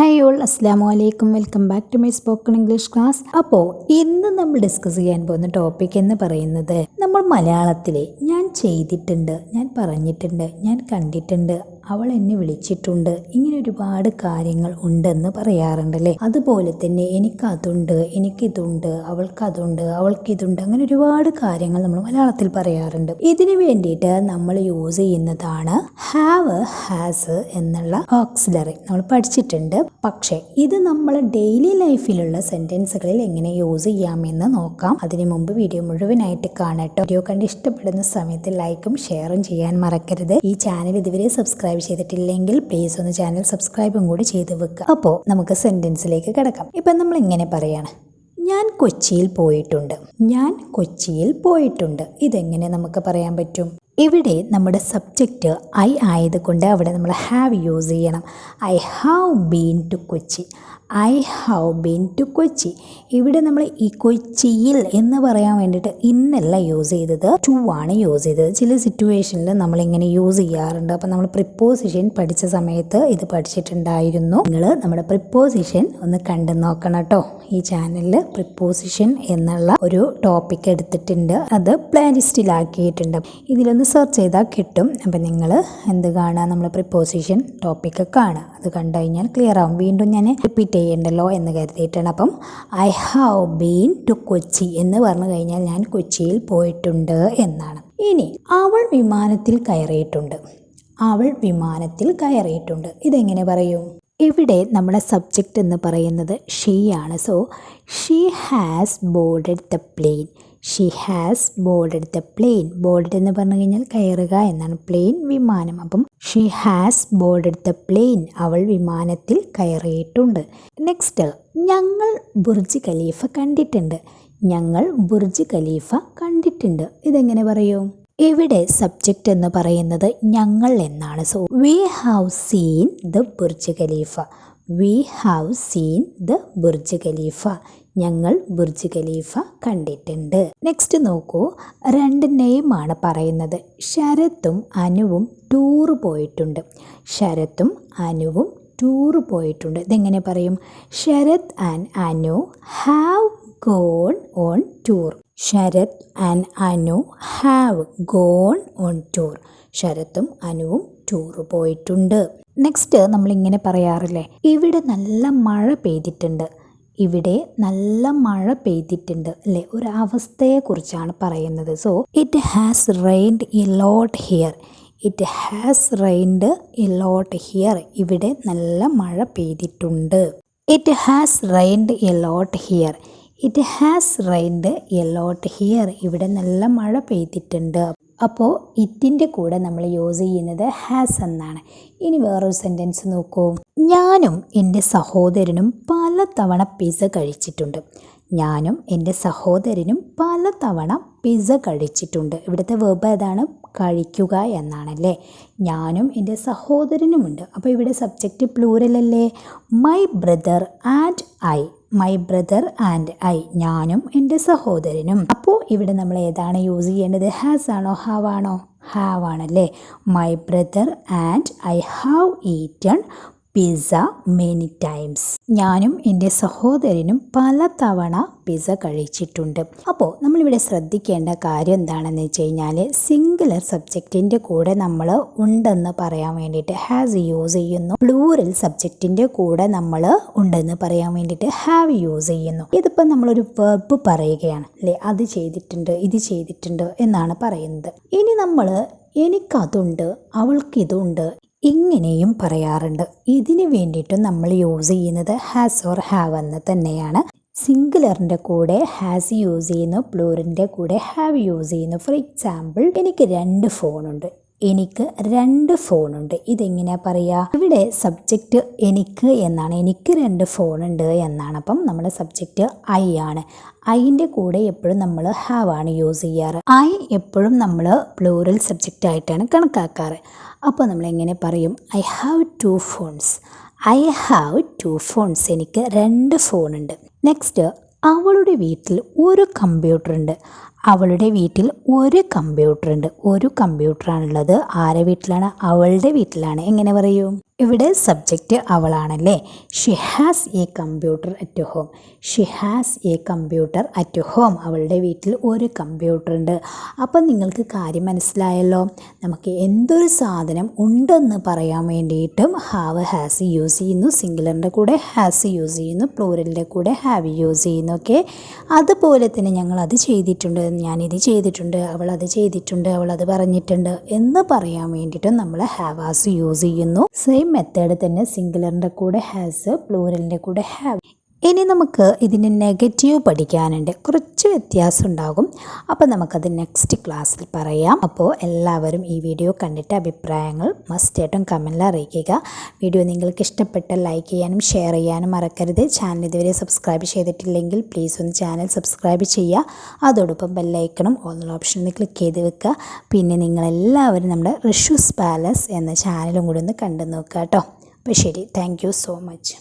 Hi all അസ്സാം വലൈക്കും welcome back to my spoken English class അപ്പോൾ ഇന്ന് നമ്മൾ ഡിസ്കസ് ചെയ്യാൻ പോകുന്ന ടോപ്പിക് എന്ന് പറയുന്നത് നമ്മൾ മലയാളത്തിലെ ഞാൻ ചെയ്തിട്ടുണ്ട് ഞാൻ പറഞ്ഞിട്ടുണ്ട് ഞാൻ കണ്ടിട്ടുണ്ട് അവൾ എന്നെ വിളിച്ചിട്ടുണ്ട്. ഇങ്ങനെ ഒരുപാട് കാര്യങ്ങൾ ഉണ്ടെന്ന് പറയാറുണ്ടല്ലേ? അതുപോലെ തന്നെ എനിക്കതുണ്ട് എനിക്കിതുണ്ട് അവൾക്കതുണ്ട് അവൾക്കിതുണ്ട്. അങ്ങനെ ഒരുപാട് കാര്യങ്ങൾ നമ്മൾ മലയാളത്തിൽ പറയാറുണ്ട്. ഇതിനു വേണ്ടിയിട്ട് നമ്മൾ യൂസ് ചെയ്യുന്നതാണ് ഹാവ് ഹാസ് എന്നുള്ള ഓക്സിലറി നമ്മൾ പഠിച്ചിട്ടുണ്ട്. പക്ഷേ ഇത് നമ്മൾ ഡെയിലി ലൈഫിലുള്ള സെന്റൻസുകളിൽ എങ്ങനെ യൂസ് ചെയ്യാമെന്ന് നോക്കാം. അതിനു മുമ്പ് വീഡിയോ മുഴുവനായിട്ട് കാണട്ടോ. വീഡിയോ കണ്ട് ഇഷ്ടപ്പെടുന്ന സമയത്ത് ലൈക്കും ഷെയറും ചെയ്യാൻ മറക്കരുത്. ഈ ചാനൽ ഇതുവരെ സബ്സ്ക്രൈബ് ചെയ്തിട്ടില്ലെങ്കിൽ പ്ലീസ് ഒന്ന് ചാനൽ സബ്സ്ക്രൈബും കൂടി ചെയ്ത് വെക്കുക അപ്പോൾ നമുക്ക് സെന്റൻസിലേക്ക് കിടക്കാം. ഇപ്പം നമ്മൾ ഇങ്ങനെ പറയാണ്. ഞാൻ കൊച്ചിയിൽ പോയിട്ടുണ്ട്. ഞാൻ കൊച്ചിയിൽ പോയിട്ടുണ്ട്. ഇതെങ്ങനെ നമുക്ക് പറയാൻ പറ്റും? ഇവിടെ നമ്മുടെ സബ്ജക്റ്റ് ഐ ആയതുകൊണ്ട് അവിടെ നമ്മൾ ഹാവ് യൂസ് ചെയ്യണം. I have been to Kochi. I have been to Kochi. ഇവിടെ നമ്മൾ ഈ കൊച്ചിയിൽ എന്ന് പറയാൻ വേണ്ടിയിട്ട് ഇന്നല്ല യൂസ് ചെയ്തത് ടു ആണ് യൂസ് ചെയ്തത്. ചില സിറ്റുവേഷനിൽ നമ്മളിങ്ങനെ യൂസ് ചെയ്യാറുണ്ട്. അപ്പോൾ നമ്മൾ പ്രിപ്പോസിഷൻ പഠിച്ച സമയത്ത് ഇത് പഠിച്ചിട്ടുണ്ടായിരുന്നു. നിങ്ങൾ നമ്മുടെ പ്രിപ്പോസിഷൻ ഒന്ന് കണ്ടു നോക്കണം കേട്ടോ. ഈ ചാനലിൽ പ്രിപ്പോസിഷൻ എന്നുള്ള ഒരു ടോപ്പിക് എടുത്തിട്ടുണ്ട്. അത് പ്ലാനിസ്റ്റിലാക്കിയിട്ടുണ്ട് ഇതിലൊന്ന് സെർച്ച് ചെയ്താൽ കിട്ടും. അപ്പം നിങ്ങൾ എന്ത് കാണുക നമ്മൾ പ്രിപ്പോസിഷൻ ടോപ്പിക്ക് കാണുക അത് കണ്ടു കഴിഞ്ഞാൽ ക്ലിയർ ആവും. വീണ്ടും ഞാൻ റിപ്പീറ്റ് ചെയ്യണ്ടല്ലോ എന്ന് കരുതിയിട്ടാണ്. അപ്പം I have been to Kochi എന്ന് പറഞ്ഞു കഴിഞ്ഞാൽ ഞാൻ കൊച്ചിയിൽ പോയിട്ടുണ്ട് എന്നാണ്. ഇനി അവൾ വിമാനത്തിൽ കയറിയിട്ടുണ്ട്. അവൾ വിമാനത്തിൽ കയറിയിട്ടുണ്ട്. ഇതെങ്ങനെ പറയും? ഇവിടെ നമ്മുടെ സബ്ജക്റ്റ് എന്ന് പറയുന്നത് ഷീ ആണ്. So she has boarded the plane she has boarded the plane boarded എന്ന് പറഞ്ഞു കഴിഞ്ഞാൽ കയറുക എന്നാണ്. പ്ലെയിൻ വിമാനം. അപ്പം she has boarded the plane അവൾ വിമാനത്തിൽ കയറിയിട്ടുണ്ട്. നെക്സ്റ്റ് ഞങ്ങൾ ബുർജ് ഖലീഫ കണ്ടിട്ടുണ്ട്. ഞങ്ങൾ ബുർജ് ഖലീഫ കണ്ടിട്ടുണ്ട്. ഇതെങ്ങനെ പറയും? ഇവിടെ സബ്ജക്റ്റ് എന്ന് പറയുന്നത് ഞങ്ങൾ എന്നാണ്. So we have seen the Burj Khalifa we have seen the Burj Khalifa ഞങ്ങൾ ബുർജ് ഖലീഫ കണ്ടിട്ടുണ്ട്. നെക്സ്റ്റ് നോക്കൂ. രണ്ട് നെയ്മാണ് പറയുന്നത്. ശരത്തും അനുവും ടൂർ പോയിട്ടുണ്ട്. ശരത്തും അനുവും ടൂർ പോയിട്ടുണ്ട്. ഇതെങ്ങനെ പറയും? Sarath and Anu have gone on tour Sarath and Anu have gone on tour ശരത്തും അനുവും ടൂർ പോയിട്ടുണ്ട്. നെക്സ്റ്റ് നമ്മളിങ്ങനെ പറയാറില്ലേ? ഇവിടെ നല്ല മഴ പെയ്തിട്ടുണ്ട്. ഇവിടെ നല്ല മഴ പെയ്തിട്ടുണ്ട് അല്ലേ? ഒരു അവസ്ഥയെക്കുറിച്ചാണ് പറയുന്നത്. So it has rained a lot here it has rained a lot here ഇവിടെ നല്ല മഴ പെയ്തിട്ടുണ്ട്. It has rained a lot here it has rained a lot here ഇവിടെ നല്ല മഴ പെയ്തിട്ടുണ്ട്. അപ്പോൾ ഇത്തിന്റെ കൂടെ നമ്മൾ യൂസ് ചെയ്യുന്നത് ഹാസ് എന്നാണ്. ഇനി വേറൊരു സെന്റൻസ് നോക്കൂ. ഞാനും എന്റെ സഹോദരനും പല തവണ കഴിച്ചിട്ടുണ്ട്. ഞാനും എന്റെ സഹോദരനും പല തവണ കഴിച്ചിട്ടുണ്ട്. ഇവിടുത്തെ വെബ് ഏതാണ്? കഴിക്കുക എന്നാണല്ലേ. ഞാനും എന്റെ സഹോദരനുമുണ്ട്. അപ്പോൾ ഇവിടെ subject പ്ലൂരലല്ലേ my brother and I my brother and I ഞാനും എന്റെ സഹോദരനും. അപ്പോൾ ഇവിടെ നമ്മൾ ഏതാണ് യൂസ് ചെയ്യേണ്ടത്? ഹാസ് ആണോ? ഹാവ് ആണോ? ഹാവ് ആണല്ലേ? My brother and I have eaten pizza many times ഞാനും എന്റെ സഹോദരനും പല തവണ പിസ്സ കഴിച്ചിട്ടുണ്ട്. അപ്പോൾ നമ്മളിവിടെ ശ്രദ്ധിക്കേണ്ട കാര്യം എന്താണെന്ന് വെച്ച് കഴിഞ്ഞാൽ സിംഗുലർ സബ്ജക്റ്റിന്റെ കൂടെ നമ്മൾ ഉണ്ടെന്ന് പറയാൻ വേണ്ടിയിട്ട് ഹാസ് യൂസ് ചെയ്യുന്നു. പ്ലൂറൽ സബ്ജക്റ്റിന്റെ കൂടെ നമ്മൾ ഉണ്ടെന്ന് പറയാൻ വേണ്ടിയിട്ട് ഹാവ് യൂസ് ചെയ്യുന്നു. ഇതിപ്പോൾ നമ്മളൊരു വെർബ് പറയുകയാണ്. അല്ലേ? അത് ചെയ്തിട്ടുണ്ട് ഇത് ചെയ്തിട്ടുണ്ട് എന്നാണ് പറയുന്നത്. ഇനി നമ്മൾ എനിക്കതുണ്ട് അവൾക്കിതുണ്ട് ഇങ്ങനെയും പറയാറുണ്ട്. ഇതിന് വേണ്ടിയിട്ട് നമ്മൾ യൂസ് ചെയ്യുന്നത് ഹാസ് ഓർ ഹാവ് എന്ന് തന്നെയാണ്. സിംഗുലറിന്റെ കൂടെ ഹാസ് യൂസ് ചെയ്യുന്നു പ്ലൂറിന്റെ കൂടെ ഹാവ് യൂസ് ചെയ്യുന്നു. ഫോർ എക്സാമ്പിൾ എനിക്ക് രണ്ട് ഫോണുണ്ട് എനിക്ക് രണ്ട് ഫോണുണ്ട്. ഇതെങ്ങനെയാ പറയുക ഇവിടെ സബ്ജക്റ്റ് എനിക്ക് എന്നാണ്. എനിക്ക് രണ്ട് ഫോണുണ്ട് എന്നാണ്. അപ്പം നമ്മുടെ സബ്ജക്റ്റ് ഐ ആണ്. ഐന്റെ കൂടെ എപ്പോഴും നമ്മൾ ഹാവ് ആണ് യൂസ് ചെയ്യാറ്. ഐ എപ്പോഴും നമ്മൾ പ്ലൂറൽ സബ്ജക്റ്റ് ആയിട്ടാണ് കണക്കാക്കാറ്. അപ്പോൾ നമ്മൾ എങ്ങനെ പറയും? I have two phones I have two phones എനിക്ക് രണ്ട് ഫോണുണ്ട്. നെക്സ്റ്റ് അവളുടെ വീട്ടിൽ ഒരു കമ്പ്യൂട്ടർ ഉണ്ട്. അവളുടെ വീട്ടിൽ ഒരു കമ്പ്യൂട്ടർ ഉണ്ട്. ഒരു കമ്പ്യൂട്ടറാണുള്ളത് ആരെ വീട്ടിലാണ്? അവളുടെ വീട്ടിലാണ്. എങ്ങനെ പറയും? ഇവിടെ subject അവളാണല്ലേ? She has a computer at home she has a computer at home അവളുടെ വീട്ടിൽ ഒരു കമ്പ്യൂട്ടർ ഉണ്ട്. അപ്പം നിങ്ങൾക്ക് കാര്യം മനസ്സിലായല്ലോ? നമുക്ക് എന്തൊരു സാധനം ഉണ്ടെന്ന് പറയാൻ വേണ്ടിയിട്ടും ഹാവ് ഹാസ് യൂസ് ചെയ്യുന്നു. സിംഗുലറിന്റെ കൂടെ ഹാസ് യൂസ് ചെയ്യുന്നു. പ്ലൂരലിന്റെ കൂടെ ഹാവ് യൂസ് ചെയ്യുന്നു. ഓക്കെ അതുപോലെ തന്നെ ഞങ്ങൾ അത് ചെയ്തിട്ടുണ്ട്. ഞാനിത് ചെയ്തിട്ടുണ്ട്. അവൾ അത് ചെയ്തിട്ടുണ്ട്. അവൾ അത് പറഞ്ഞിട്ടുണ്ട്. എന്ന് പറയാൻ വേണ്ടിയിട്ടും നമ്മൾ ഹാവ് ഹാസ് യൂസ് ചെയ്യുന്നു. സെയിം മെത്തേഡ് തന്നെ സിംഗുലറിന്റെ കൂടെ ഹാസ് പ്ലൂരലിന്റെ കൂടെ ഹാവ് ഇനി നമുക്ക് ഇതിന്റെ നെഗറ്റീവ് പഠിക്കാനുണ്ട്. കുറച്ച് വ്യത്യാസം ഉണ്ടാകും. അപ്പോൾ നമുക്കത് നെക്സ്റ്റ് ക്ലാസ്സിൽ പറയാം. അപ്പോൾ എല്ലാവരും ഈ വീഡിയോ കണ്ടിട്ട് അഭിപ്രായങ്ങൾ മസ്റ്റായിട്ടും കമന്റിൽ അറിയിക്കുക. വീഡിയോ നിങ്ങൾക്ക് ഇഷ്ടപ്പെട്ട ലൈക്ക് ചെയ്യാനും ഷെയർ ചെയ്യാനും മറക്കരുത്. ചാനൽ ഇതുവരെ സബ്സ്ക്രൈബ് ചെയ്തിട്ടില്ലെങ്കിൽ പ്ലീസ് ഒന്ന് ചാനൽ സബ്സ്ക്രൈബ് ചെയ്യുക. അതോടൊപ്പം ബെല്ലൈക്കണം ഓൾ ഓപ്ഷനിൽ ക്ലിക്ക് ചെയ്ത് വെക്കുക. പിന്നെ നിങ്ങളെല്ലാവരും നമ്മുടെ ഋഷുസ് പാലസ് എന്ന ചാനലും കൂടി ഒന്ന് കണ്ടു നോക്കുക കേട്ടോ. അപ്പോൾ ശരി. Thank so much